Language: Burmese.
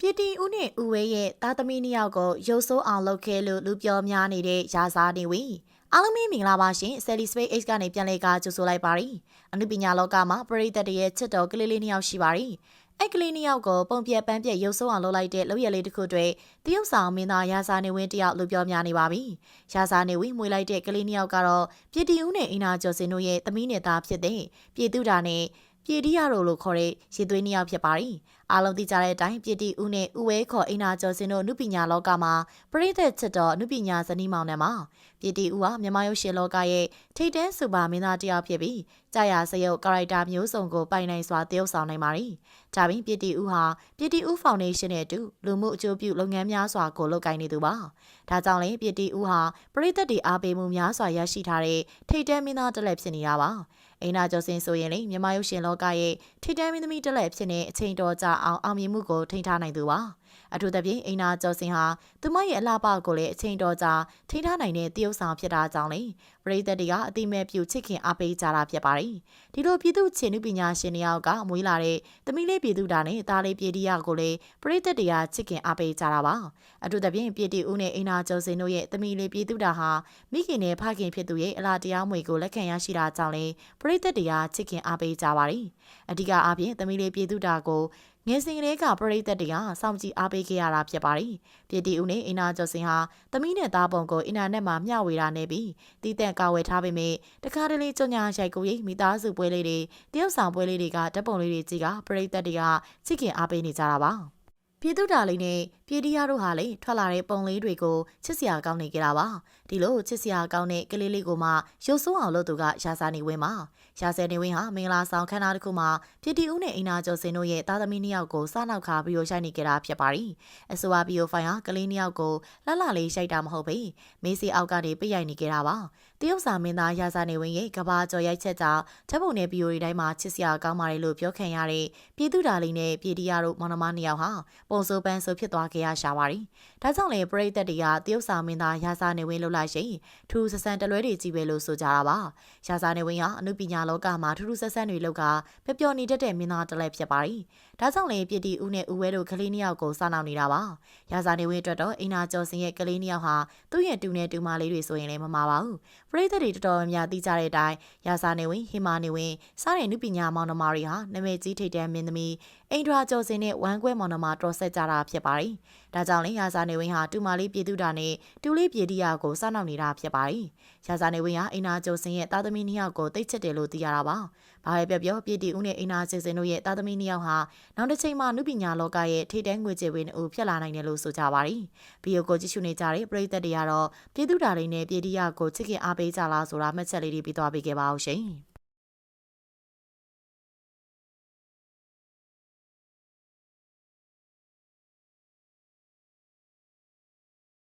ပြည်တီဦးနဲ့ဦးဝဲရဲ့သားသမီးနှစ်ယောက်ကိုရုပ်ဆိုးအောင်လုပ်ခဲ့လို့လူပြောများနေတဲ့ရာဇာနေဝီအားလုံးမင်္ဂလာပါရှင် Sally Space X ကနေပြန်လည်ကကြိုဆိုလိုက်ပါရီအနုပညာလောကမှာပရိသတ်တရဲ့ချစ်တော်ကလေးလေးနှစ်ယောက်ရှိပါရီအဲ့ကလေးနှစ်ယောက်ကိုပုံပြက်ပန်းပြက်ရုပ်ဆိုးအောင်လုပ်လိုက်တဲ့လုပ်ရလေးတစ်ခုတွေတရုတ်ဆောင်မင်းသားရာဇာနေဝင်းတယောက်လူပြောများနေပါပြီရာဇာနေဝင်းမွေးလိုက်တဲ့ကလေးနှစ်ယောက်ကတော့ပြည်တီဦးနဲ့အင်နာကျော်စင်တို့ရဲ့သမီးနဲ့သားဖြစ်တဲ့ပြည်သူတာနဲ့ ပြည်တီရတို့လို့ခေါ်တဲ့ရေသွေးနှစ်ယောက်ဖြစ်ပါရီအားလုံးသိကြတဲ့အတိုင်းပြည်တီဦးနဲ့ဦးဝဲခေါ်အိနာကျော်စင်တို့နုပညာလောကမှာပရိသတ်ချစ်တော်နုပညာဇနီးမောင်နှံမှာပြည်တီဦးဟာမြန်မာရုပ်ရှင်လောကရဲ့ထိတ်တန်းစူပါမင်းသားတစ်ယောက်ဖြစ်ပြီးကြာရစရုပ်ကာရိုက်တာမျိုးစုံကိုပိုင်နိုင်စွာသရုပ်ဆောင်နိုင်ပါရီဒါပြင်ပြည်တီဦးဟာပြည်တီဦးဖောင်ဒေးရှင်းနဲ့အတူလူမှုအကျိုးပြုလုပ်ငန်းများစွာကိုလုပ်ကိုင်နေသူပါဒါကြောင့်လည်းပြည်တီဦးဟာပရိသတ်တွေအားပေးမှုများစွာရရှိထားတဲ့ထိတ်တန်းမင်းသားတစ်လက်ဖြစ်နေတာပါ အိနာကျော်စင်ဆိုရင်လေမြန်မာရုပ်ရှင်လောကရဲ့ထိတန်းမင်းသမီးတစ်လက်ဖြစ်နေအချိန်တော်ကြာအောင်အောင်မြင်မှုကိုထိန်းထားနိုင်သူပါအထူးသဖြင့်အိနာကျော်စင်ဟာသူမရဲ့အလားပါကိုလည်းအချိန်တော်ကြာထိန်းထားနိုင်တဲ့တရုပ်ဆောင်ဖြစ်တာကြောင့်လေပရိသတ်တွေကအတိမဲ့ပြုချစ်ခင်အားပေးကြတာဖြစ်ပါတယ်ဒီလိုပြည်သူချင်နုပညာရှင်တယောက်ကမွေးလာတဲ့သမီးလေးပြည်သူတာနဲ့သားလေးပြည်တီရကိုလည်းပရိသတ်တွေကချစ်ခင်အားပေးကြတာပါအထူးသဖြင့်ပြည်တီဦးနဲ့အိနာကျော်စင်တို့ရဲ့သမီးလေးပြည်သူတာဟာမိခင်နဲ့ဖခင်ဖြစ်သူရဲ့အလားတရားမွေကိုလက်ခံရရှိတာကြောင့်လေပရိသတ်တွေကချစ်ခင်အားပေးကြပါတယ်အဓိကအားဖြင့်သမီးလေးပြည်သူတာကို ငယ်စဉ်ကလေးကပရိသတ်တွေကစောင့်ကြည့်အားပေးခဲ့ရတာဖြစ်ပါတယ်။ပြည်တီဦးနဲ့အင်နာကျော်စင်ဟာသမီးနဲ့သားပုံကိုအင်တာနက်မှာမျှဝေတာနေပြီးတီးတန့်ကာဝယ်ထားပေမဲ့တခါတလေကြညာရိုက်ကိုရိပ်မိသားစုပွဲလေးတွေတရုတ်ဆောင်ပွဲလေးတွေကဓာတ်ပုံလေးတွေကြည့်ကပရိသတ်တွေကချစ်ခင်အားပေးနေကြတာပါ။ပြည်သူတာလေးနဲ့ ပြည်တီရတို့ဟာလေထွက်လာတဲ့ပုံလေးတွေကိုချစ်စရာကောင်းနေကြတာပါဒီလိုချစ်စရာကောင်းတဲ့ကလေးလေးကိုမှရုပ်ဆိုးအောင်လုပ်သူကရာဇာနေဝင်းပါရာဇာနေဝင်းဟာမင်္ဂလာဆောင်ခန်းနာတစ်ခုမှာပြည်တီဦးနဲ့အိနာကျော်စင်တို့ရဲ့သားသမီးနှစ်ယောက်ကိုစနောက်ခါပြီးရိုက်နေကြတာဖြစ်ပါတယ်အဆိုပါဘီယိုဖိုင်ဟာကလေးနှစ်ယောက်ကိုလှလှလေးရိုက်တာမဟုတ်ပေမေးစီအောက်ကနေပြရိုက်နေကြတာပါတရုတ်စာမင်းသားရာဇာနေဝင်းရဲ့ကဘာကျော်ရိုက်ချက်ကြောင့်ဓာတ်ပုံနဲ့ဗီဒီယိုတွေတိုင်းမှာချစ်စရာကောင်းပါတယ်လို့ပြောခံရတဲ့ပြည်သူတာလေးနဲ့ပြည်တီရတို့မောင်နှမနှစ်ယောက်ဟာပုံစိုးပန်းဆိုဖြစ်သွားခဲ့ရရှာပါတယ်။ဒါကြောင့်လေပရိသတ်တွေကတရုတ်စာမင်းသားရာဇာနေဝင်းလှုပ်လိုက်ရင်ထူးဆဆန်တလွဲတွေကြီးပဲလို့ဆိုကြတာပါ။ရာဇာနေဝင်းဟာအမှုပညာလောကမှာထူးထူးဆဆန်တွေလောက်ကပျော်ပျော်နေတတ်တဲ့မင်းသားတစ်လက်ဖြစ်ပါတယ်။ဒါကြောင့်လေပြည်တီဦးနဲ့ဦးဝဲတို့ကလေးနှစ်ယောက်ကိုစားနောက်နေတာပါ။ရာဇာနေဝင်းအတွက်တော့အိနာကျော်စင်ရဲ့ကလေးနှစ်ယောက်ဟာသူ့ရဲ့တူနဲ့တူမလေးတွေဆိုရင်လည်းမမှာပါဘူး။ပရိသတ်တွေတော်တော်များများသိကြတဲ့အတိုင်းရာဇာနေဝင်းဟိမာနေဝင်းစားတဲ့နုပညာမောင်နှမတွေဟာနာမည်ကြီးထိတ်တန်းမင်းသမီးအိန္ဒြာကျော်စင်နဲ့ဝမ်းကွဲမောင်နှမတော်ဆက်ကြတာဖြစ်ပါတယ်။ဒါကြောင့်လည်းရာဇာနေဝင်းဟာတူမလေးပြည်သူတာနဲ့တူလေးပြည်တီယာကိုစောင့်နှောက်နေတာဖြစ်ပါတယ်။ရာဇာနေဝင်းဟာအိနာကျော်စင်ရဲ့သားသမီးနှစ်ယောက်ကိုတိတ်ချစ်တယ်လို့သိရတာပါ။ဘာပဲပြောပြောပြည်တီဦးနဲ့အိနာကျော်စင်တို့ရဲ့သားသမီးနှစ်ယောက်ဟာနောက်တစ်ချိန်မှာနုပညာလောကရဲ့ထိတန်းငွေကြေးဝင်အူဖြစ်လာနိုင်တယ်လို့ဆိုကြပါတယ်။ဗီဒီယိုကိုကြည့်ရှုနေကြတဲ့ပရိသတ်တွေကတော့ပြည်သူတာလေးနဲ့ပြည်တီယာကိုချစ်ခင်အားပေးကြလားဆိုတာမှတ်ချက်လေးတွေပြီးသွားပေးခဲ့ပါအောင်ရှင်။